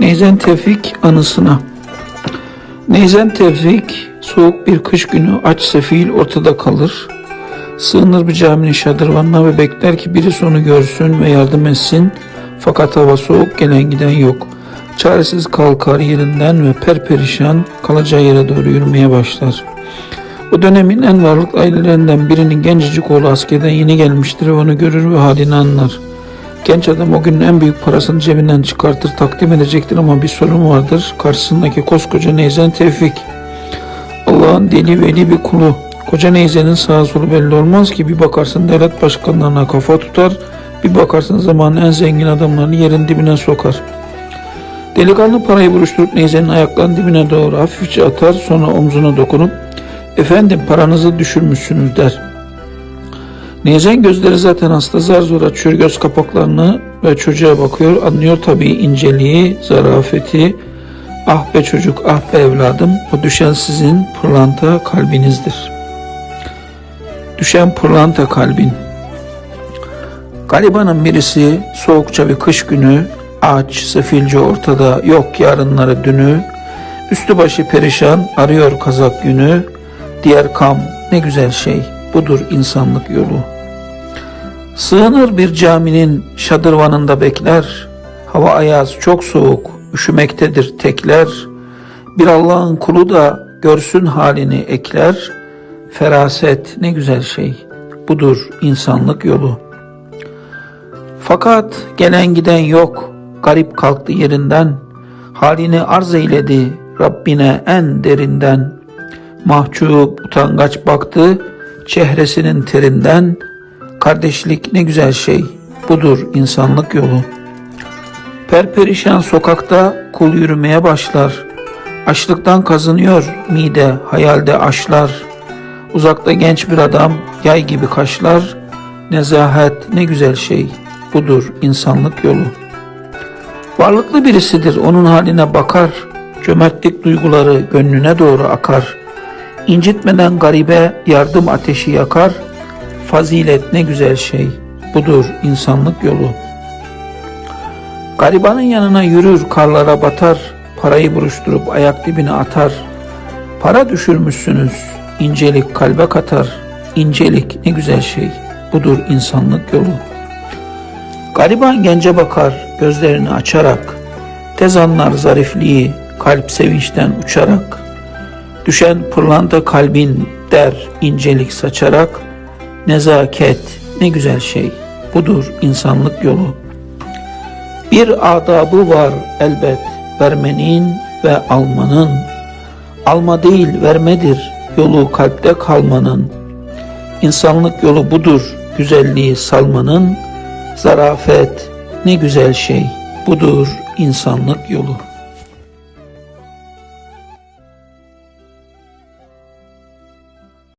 Neyzen Tevfik anısına. Neyzen Tevfik soğuk bir kış günü aç sefil ortada kalır. Sığınır bir caminin şadırvanına ve bekler ki birisi onu görsün ve yardım etsin. Fakat hava soğuk gelen giden yok. Çaresiz kalkar yerinden ve perperişan kalacağı yere doğru yürümeye başlar. Bu dönemin en varlıklı ailelerinden birinin gencecik oğlu askerden yeni gelmiştir ve onu görür ve halini anlar. Genç adam o günün en büyük parasını cebinden çıkartır takdim edecektir ama bir sorun vardır. Karşısındaki koskoca Neyzen Tevfik. Allah'ın deli veli bir kulu. Koca Neyzen'in sağa solu belli olmaz ki bir bakarsın devlet başkanlarına kafa tutar, bir bakarsın zamanın en zengin adamlarını yerin dibine sokar. Delikanlı parayı buruşturup Neyzen'in ayaklarının dibine doğru hafifçe atar sonra omzuna dokunup efendim paranızı düşürmüşsünüz der. Neyzen gözleri zaten hasta zar zor açıyor göz kapaklarını ve çocuğa bakıyor. Anlıyor tabii inceliği, zarafeti. Ah be çocuk, ah be evladım, o düşen sizin pırlanta kalbinizdir. Düşen pırlanta kalbin. Garibanın birisi soğukça bir kış günü, aç, sefilce ortada, yok yarınları dünü, üstü başı perişan, arıyor kazak günü, diğer kam ne güzel şey, budur insanlık yolu. Sığınır bir caminin şadırvanında bekler, hava ayaz çok soğuk, üşümektedir tekler, bir Allah'ın kulu da görsün halini ekler, feraset ne güzel şey, budur insanlık yolu. Fakat gelen giden yok, garip kalktı yerinden, halini arz eyledi Rabbine en derinden. Mahcup utangaç baktı çehresinin terinden, kardeşlik ne güzel şey, budur insanlık yolu. Perperişan sokakta kul yürümeye başlar, açlıktan kazınıyor mide hayalde aşlar, uzakta genç bir adam yay gibi kaşlar, nezahet ne güzel şey, budur insanlık yolu. Varlıklı birisidir onun haline bakar, cömertlik duyguları gönlüne doğru akar. İncitmeden garibe yardım ateşi yakar, fazilet ne güzel şey, budur insanlık yolu. Garibanın yanına yürür, karlara batar, parayı buruşturup ayak dibine atar. Para düşürmüşsünüz, incelik kalbe katar, incelik ne güzel şey, budur insanlık yolu. Gariban gence bakar gözlerini açarak, tez anlar zarifliği kalp sevinçten uçarak, düşen pırlanta kalbin der incelik saçarak, nezaket ne güzel şey, budur insanlık yolu. Bir adabı var elbet vermenin ve almanın, alma değil vermedir yolu kalpte kalmanın, İnsanlık yolu budur güzelliği salmanın, Zarafet ne güzel şey budur insanlık yolu.